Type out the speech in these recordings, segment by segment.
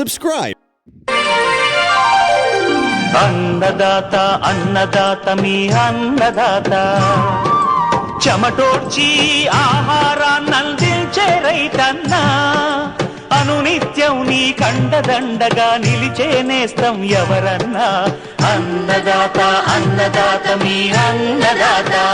subscribe. అన్నదాత అన్నదాత మీ అన్నదాత. చెమటోడ్చి ఆహారాన్నందించే రైతన్నా. అనునిత్యం నీ కండదండగా నిలిచే నేస్తం ఎవరన్నా. అన్నదాత అన్నదాత మీ అన్నదాత.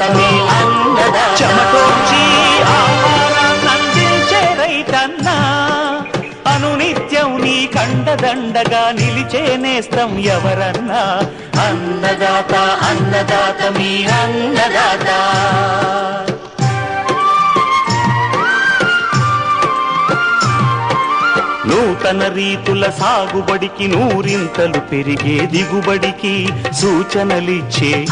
అన్నదాత మీ అన్నదాత చెమటోర్చి ఆహారాన్ని అందించే రైతన్నా. అనునిత్యం నీ కండదండగా నిలిచే నేస్తం ఎవరన్నా. అన్నదాత అన్నదాత మీ అన్నదాత. నూతన రీతుల సాగుబడికి నూరింతలు పెరిగే దిగుబడికి సూచనలిచ్చే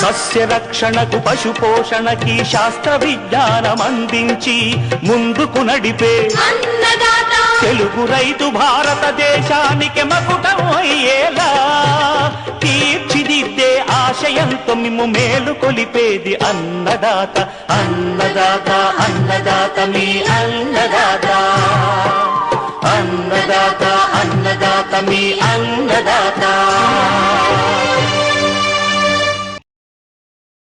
సస్య రక్షణకు పశు పోషణకి శాస్త్ర విజ్ఞానం అందించి ముందుకు నడిపే తెలుగు రైతు భారతదేశానికి మకుటం అయ్యేలా. తీర్చిదిద్దే ఆశయంతో మిమ్ము మేలు కొలిపేది అన్నదాత. అన్నదాత అన్నదాత మీ అన్నదాత. అన్నదాత అన్నదాత మీ అన్నదాత.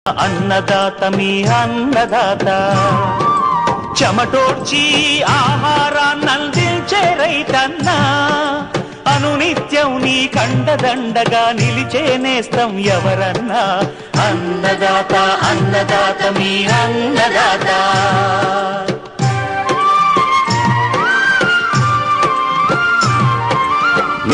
అన్నదాత మీ అన్నదాత. చెమటోడ్చి ఆహారాన్నందించే రైతన్నా. అనునిత్యం నీ కండదండగా నిలిచే నేస్తం ఎవరన్నా. అన్నదాత అన్నదాత మీ అన్నదాత.